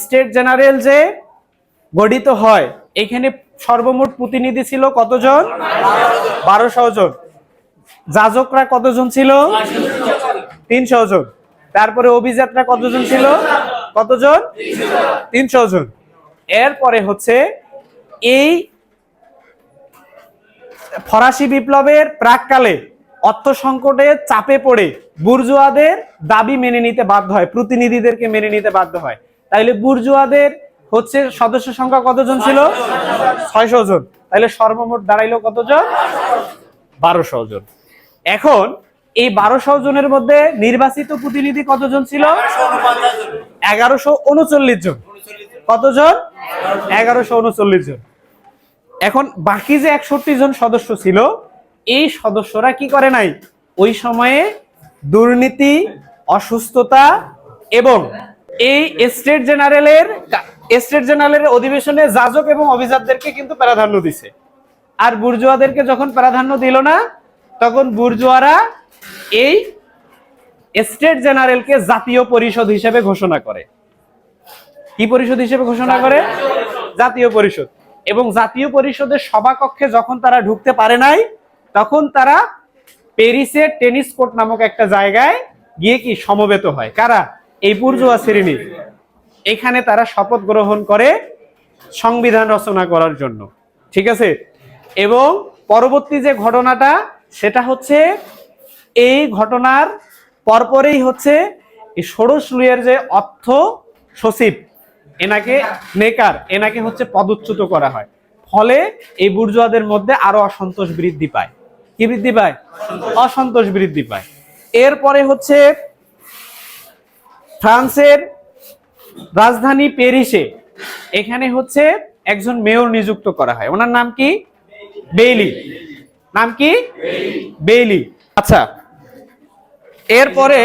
State general যে গঠিত হয়, এখানে সর্বমোট প্রতিনিধি ছিল কতজন? বারোশো জন। যাজকরা কতজন ছিল? তিনশো জন। তারপরে অভিজাতরা কতজন ছিল? কতজন? তিনশো জন। এরপরে হচ্ছে এই ফরাসি বিপ্লবের প্রাককালে অর্থ সংকটে চাপে পড়ে বুর্জুয়াদের দাবি মেনে নিতে বাধ্য হয়, প্রতিনিধিদেরকে মেনে নিতে বাধ্য হয়। তাইলে বুর্জুয়াদের হচ্ছে সদস্য সংখ্যা কতজন ছিল? ছয়শো জন। তাইলে সর্বমোট দাঁড়াইলো কতজন? বারোশো জন। এখন এই বারোশো জনের মধ্যে নির্বাচিত প্রতিনিধি কতজন ছিল? এগারোশো উনচল্লিশ জন। কতজন? এগারোশো উনচল্লিশ জন। এখন বাকি যে একষট্টি জন সদস্য ছিল, এই সদস্যরা কি করে নাই? ওই সময়ে দুর্নীতি, অসুস্থতা এবং এই স্টেট জেনারেলের স্টেট জেনারেলের অধিবেশনে যাজক এবং অভিজাতদেরকে কিন্তু প্রাধান্য দিছে। আর বুর্জুয়াদেরকে যখন প্রাধান্য দিল না, তখন বুর্জুয়ারা এই স্টেট জেনারেলকে জাতীয় পরিষদ হিসেবে ঘোষণা করে। কি পরিষদ হিসেবে ঘোষণা করে? জাতীয় পরিষদ। এবং জাতীয় পরিষদের সভাকক্ষে যখন তারা ঢুকতে পারে নাই, তখন তারা প্যারিসের টেনিস কোর্ট নামক একটা জায়গায় গিয়ে কি সমবেত হয়? কারা? এই বুর্জুয়া শ্রেণি। এখানে তারা শপথ গ্রহণ করে সংবিধান রচনা করার জন্য। ঠিক আছে? এবং পরবর্তী যে ঘটনাটা, সেটা হচ্ছে এই ঘটনার পরপরেই হচ্ছে ষোড়শ লুইয়ের যে অর্থ সচিব, এনাকে নেকার, এনাকে হচ্ছে পদচ্যুত করা হয়। ফলে এই বুর্জুয়াদের মধ্যে আরও অসন্তোষ বৃদ্ধি পায়। কি বৃদ্ধি পায়? অসন্তোষ বৃদ্ধি পায়। এরপরে হচ্ছে ফ্রান্সের রাজধানী প্যারিসে এখানে হচ্ছে একজন মেয়র নিযুক্ত করা হয়। ওনার নাম কি? বেইলি। নাম কি? বেইলি। আচ্ছা। এরপরে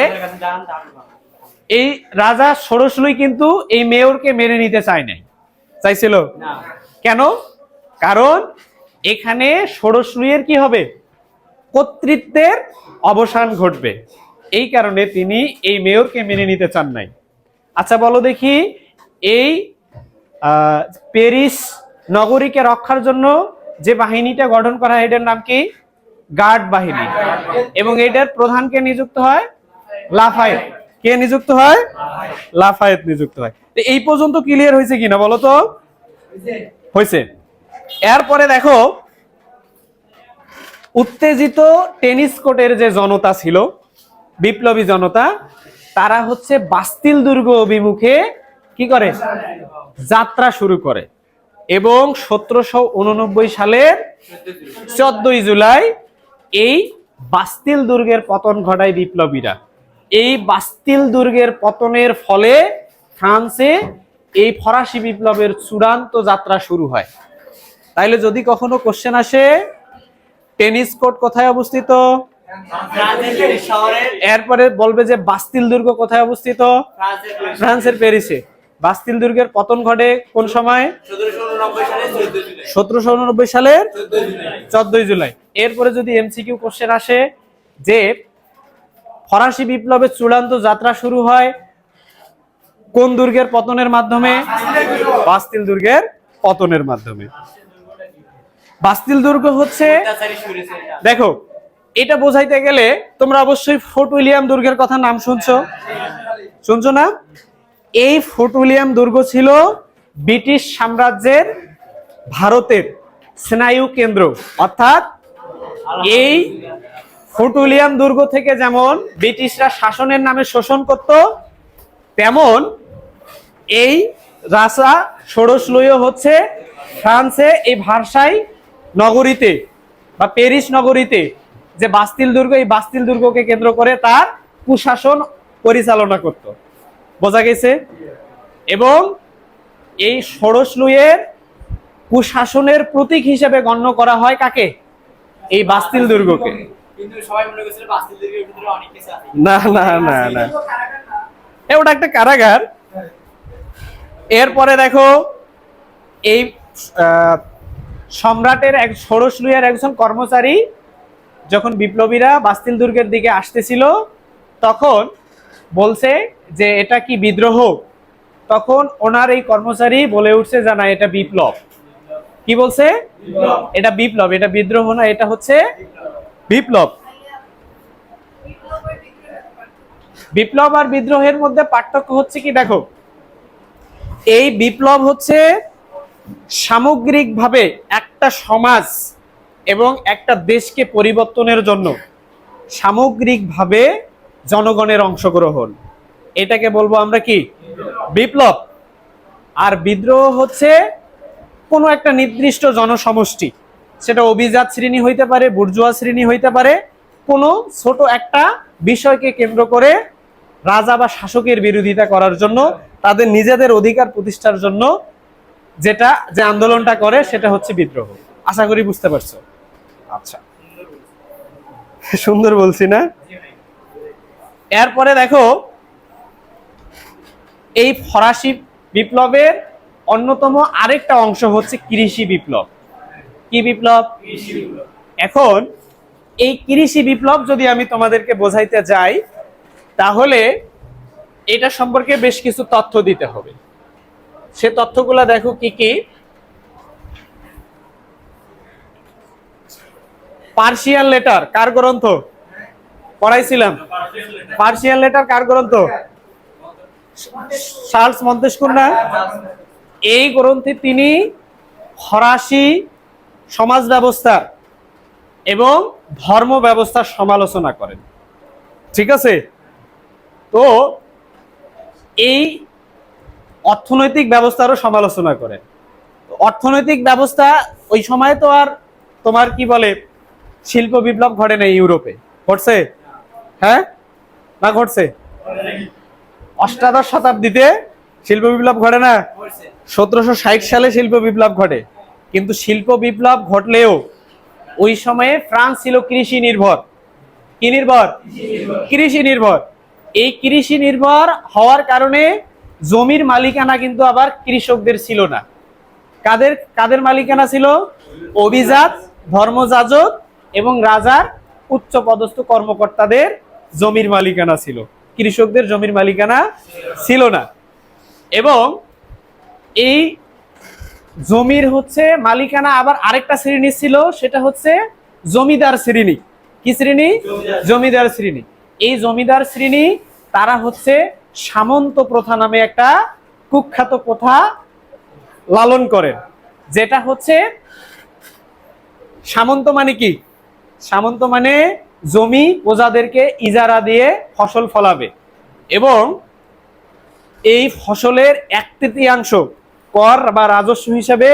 এই রাজা ষোড়শলুই কিন্তু এই মেয়রকে মেনে নিতে চায় নাই। চাইছিল? কেন? কারণ এখানে ষোড়শলুইয়ের কি হবে? কর্তৃত্বের অবসান ঘটবে। এই কারণে তিনি এই মেয়রকে মেনে নিতে চান নাই। আচ্ছা বলো দেখি, এই প্যারিস নগরীকে রক্ষার জন্য যে বাহিনীটা গঠন করা হয়, এটার নাম কি? গার্ড বাহিনী। এবং এটার প্রধানকে নিযুক্ত হয়? লাফায়েত। কে নিযুক্ত হয়? লাফায়েত নিযুক্ত হয়। তো এই পর্যন্ত ক্লিয়ার হয়েছে কিনা বলো তো? হয়েছে। এরপরে দেখো, উত্তেজিত টেনিস কোর্টের যে জনতা ছিল বিপ্লবী জনতা, তারা হচ্ছে বাস্তিল দুর্গ অভিমুখে কি করে? যাত্রা শুরু করে। এবং সতেরোশো উননব্বই সালের চোদ্দই জুলাই এই বাস্তিল দুর্গের পতন ঘটায় বিপ্লবীরা। এই বাস্তিল দুর্গের পতনের ফলে ফ্রান্সে এই ফরাসি বিপ্লবের চূড়ান্ত যাত্রা শুরু হয়। তাইলে যদি কখনো কোশ্চেন আসে, টেনিস কোর্ট কোথায় অবস্থিত? এরপরে বলবে যে বাস্তিল দুর্গ কোথায় অবস্থিত? ফ্রান্সের প্যারিসে বাস্তিল দুর্গের পতন ঘটে কোন সময়? সতেরোশো উননব্বই সালের চোদ্দই জুলাই। এরপরে যদি এমসিকিউ কোশ্চেন আসে যে ফরাসি বিপ্লবের চূড়ান্ত যাত্রা শুরু হয় কোন দুর্গের পতনের মাধ্যমে? বাস্তিল দুর্গের পতনের মাধ্যমে। বাস্তিল দুর্গ হচ্ছে দেখো এটা বোঝাইতে গেলে তোমরা অবশ্যই ফোর্ট উইলিয়াম দুর্গের কথা নাম শুনছো। শুনছো না? এই ফোর্ট উইলিয়াম দুর্গ ছিল ব্রিটিশ সাম্রাজ্যের ভারতের স্নায়ু কেন্দ্র। অর্থাৎ এই ফোর্ট উইলিয়াম দুর্গ থেকে যেমন ব্রিটিশরা শাসনের নামে শোষণ করত, তেমন এই রাসা ষোড়শ লইও হচ্ছে ফ্রান্সে এই ভারসাই নগরীতে বা প্যারিস নগরীতে যে বাস্তিল দুর্গ, এই বাস্তিল দুর্গকে কেন্দ্র করে তার কুশাসন পরিচালনা করত। বোঝা গেছে? এবং এই ষোড়শ লুইয়ের কুশাসনের প্রতীক হিসেবে গণ্য করা হয় কাকে? এই বাস্তিল দুর্গকে। না না না না। ওটা একটা কারাগার। এরপরে দেখো, এই সম্রাটের এক, ষোড়শ লুইয়ার একজন কর্মচারী যখন বিপ্লবীরা বাস্তিল দুর্গের দিকে আসতেছিল তখন বলছে যে এটা কি বিদ্রোহ? তখন ওনার এই কর্মচারী বলে উঠছে যে না এটা বিপ্লব। কি বলছে? এটা বিপ্লব এটা বিদ্রোহ না এটা হচ্ছে বিপ্লব। বিপ্লব আর বিদ্রোহের মধ্যে পার্থক্য হচ্ছে কি দেখো। এই বিপ্লব হচ্ছে সামগ্রিকভাবে একটা সমাজ এবং একটা দেশকে পরিবর্তনের জন্য সামগ্রিকভাবে জনগণের অংশগ্রহণ। এটাকে বলব আমরা কি? বিপ্লব। আর বিদ্রোহ হচ্ছে কোনো একটা নির্দিষ্ট জনসমষ্টি। সেটা অভিজাত শ্রেণি হইতে পারে, বুর্জুয়া শ্রেণি হইতে পারে, কোনো ছোট একটা বিষয়কে কেন্দ্র করে রাজা বা শাসকের বিরোধিতা করার জন্য, তাদের নিজেদের অধিকার প্রতিষ্ঠার জন্য যেটা, যে আন্দোলনটা করে, সেটা হচ্ছে বিদ্রোহ। আশা করি বুঝতে পারছ। আচ্ছা। সুন্দর বলছি না? এরপরে দেখো, এই ফরাসি বিপ্লবের অন্যতম আরেকটা অংশ হচ্ছে কৃষি বিপ্লব। কি বিপ্লব? এখন এই কৃষি বিপ্লব যদি আমি তোমাদেরকে বোঝাইতে যাই, তাহলে এটা সম্পর্কে বেশ কিছু তথ্য দিতে হবে। সে তথ্যগুলো দেখো কি কি? পার্সিয়ান লেটার, কার গ্রন্থ? পড়াইছিলাম। পার্সিয়ান লেটার, কার গ্রন্থ? চার্লস মন্তেস্কুর না? এই গ্রন্থে তিনি ফরাসি সমাজ ব্যবস্থা এবং ধর্ম ব্যবস্থার সমালোচনা করেন। ঠিক আছে? তো এই অর্থনৈতিক ব্যবস্থারও সমালোচনা করেন। অর্থনৈতিক ব্যবস্থা ওই সময় তো আর তোমার কি বলে শিল্প বিপ্লব ঘটে নাই ইউরোপে। ঘটছে? হ্যাঁ? না ঘটছে? অষ্টাদশ শতাব্দীতে শিল্প বিপ্লব ঘটে না? সতেরোশো ষাট সালে শিল্প বিপ্লব ঘটে। কিন্তু শিল্প বিপ্লব ঘটলেও ওই সময়ে ফ্রান্স ছিল কৃষি নির্ভর। কি নির্ভর? কৃষি নির্ভর। এই কৃষি নির্ভর হওয়ার কারণে জমির মালিকানা কিন্তু আবার কৃষকদের ছিল না। কাদের কাদের মালিকানা ছিল? অভিজাত, ধর্মযাজক এবং রাজার উচ্চ পদস্থ কর্মকর্তাদের জমির মালিকানা ছিল। কৃষকদের জমির মালিকানা ছিল না। এবং এই জমির হচ্ছে মালিকানা আবার আরেকটা শ্রেণি ছিল, সেটা হচ্ছে জমিদার শ্রেণি। কি শ্রেণি? জমিদার শ্রেণি। এই জমিদার শ্রেণি, তারা হচ্ছে সামন্ত প্রথা নামে একটা কুখ্যাত প্রথা লালন করেন, যেটা হচ্ছে সামন্ত মানে কি? সামন্ত মানে জমি প্রজাদেরকে ইজারা দিয়ে ফসল ফলাবে। এবং এই ফসলের এক তৃতীয়াংশ কর বা রাজস্ব হিসাবে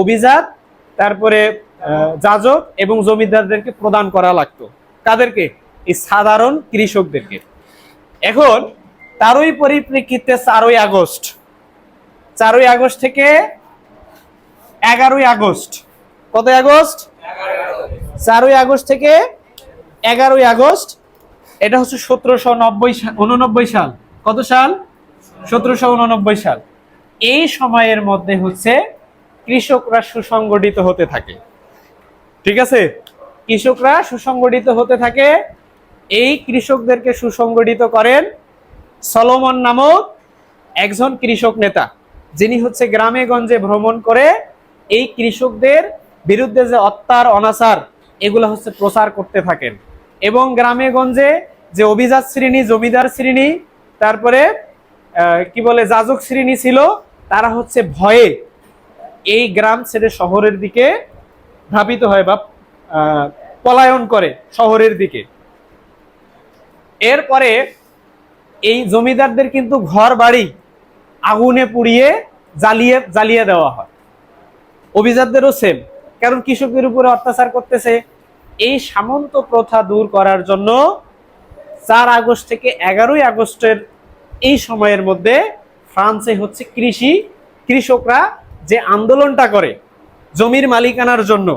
অভিজাত, তারপরে যাজক এবং জমিদারদেরকে প্রদান করা লাগতো। কাদেরকে? এই সাধারণ কৃষকদেরকে। এখন তারই পরিপ্রেক্ষিতে চারই আগস্ট। চারই আগস্ট থেকে এগারোই আগস্ট। কত আগস্ট? চারই আগস্ট থেকে এগারোই আগস্ট। এটা হচ্ছে সতেরোশো নব্বই উননব্বই সাল। কত সাল? সতেরোশো উননব্বই সাল। এই সময়ের মধ্যে হচ্ছে কৃষকরা সুসংগঠিত হতে থাকে। ঠিক আছে? কৃষকরা সুসংগঠিত হতে থাকে। এই কৃষকদেরকে সুসংগঠিত করেন সলোমন নামক একজন কৃষক নেতা, যিনি হচ্ছে গ্রামে গঞ্জে ভ্রমণ করে এই কৃষকদের বিরুদ্ধে যে অত্যার অনাচার এগুলো হচ্ছে প্রচার করতে থাকেন। এবং গ্রামে গঞ্জে যে অভিজাত শ্রেণি, জমিদার শ্রেণি, তারপরে কি বলে, যাজক শ্রেণি ছিল, তারা হচ্ছে ভয়ে এই গ্রাম ছেড়ে শহরের দিকে ধাবিত হয় বা পলায়ন করে শহরের দিকে। এরপরে এই জমিদারদের কিন্তু ঘর বাড়ি আগুনে পুড়িয়ে জ্বালিয়ে জ্বালিয়ে দেওয়া হয়। অভিজাতদেরও সেম কারণ কৃষকদের উপরে অত্যাচার করতেছে। এই সামন্ত প্রথা দূর করার জন্য চার আগস্ট থেকে এগারোই আগস্টের এই সময়ের মধ্যে ফ্রান্সে হচ্ছে কৃষি। কৃষকরা যে আন্দোলনটা করে জমির মালিকানার জন্য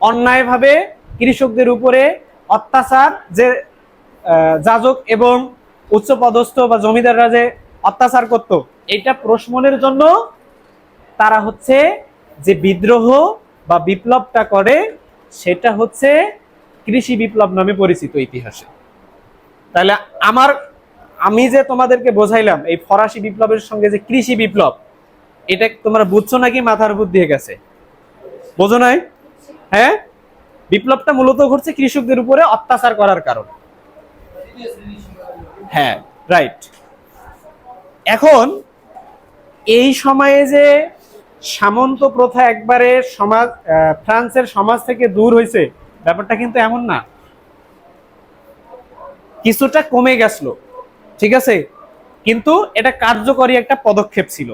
অন্যায়ভাবে কৃষকদের উপরে অত্যাচার, যে যাজক এবং উচ্চপদস্থ বা জমিদাররা যে অত্যাচার করত, এটা প্রশমনের জন্য তারা হচ্ছে যে বিদ্রোহ বা বিপ্লবটা করে, সেটা হচ্ছে কৃষি বিপ্লব নামে পরিচিত ইতিহাসে। তাহলে আমার, আমি যে তোমাদেরকে বোঝাইলাম, এই ফরাসি বিপ্লবের সঙ্গে যে কৃষি বিপ্লব, এটা তোমরা বুঝছ নাকি মাথার উপর দিয়ে গেছে? বোঝো নাই? হ্যাঁ? বিপ্লবটা মূলত ঘটছে কৃষকদের উপরে অত্যাচার করার কারণ। হ্যাঁ রাইট এখন, এই সময়ে যে সামন্ত প্রথা একবারে সমাজ ফ্রান্সের সমাজ থেকে দূর হয়েছে ব্যাপারটা কিন্তু এমন না। কিছুটা কমে গেছিল, ঠিক আছে? কিন্তু এটা কার্যকরী একটা পদক্ষেপ ছিল।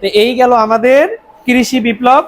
তো এই গেল আমাদের কৃষি বিপ্লব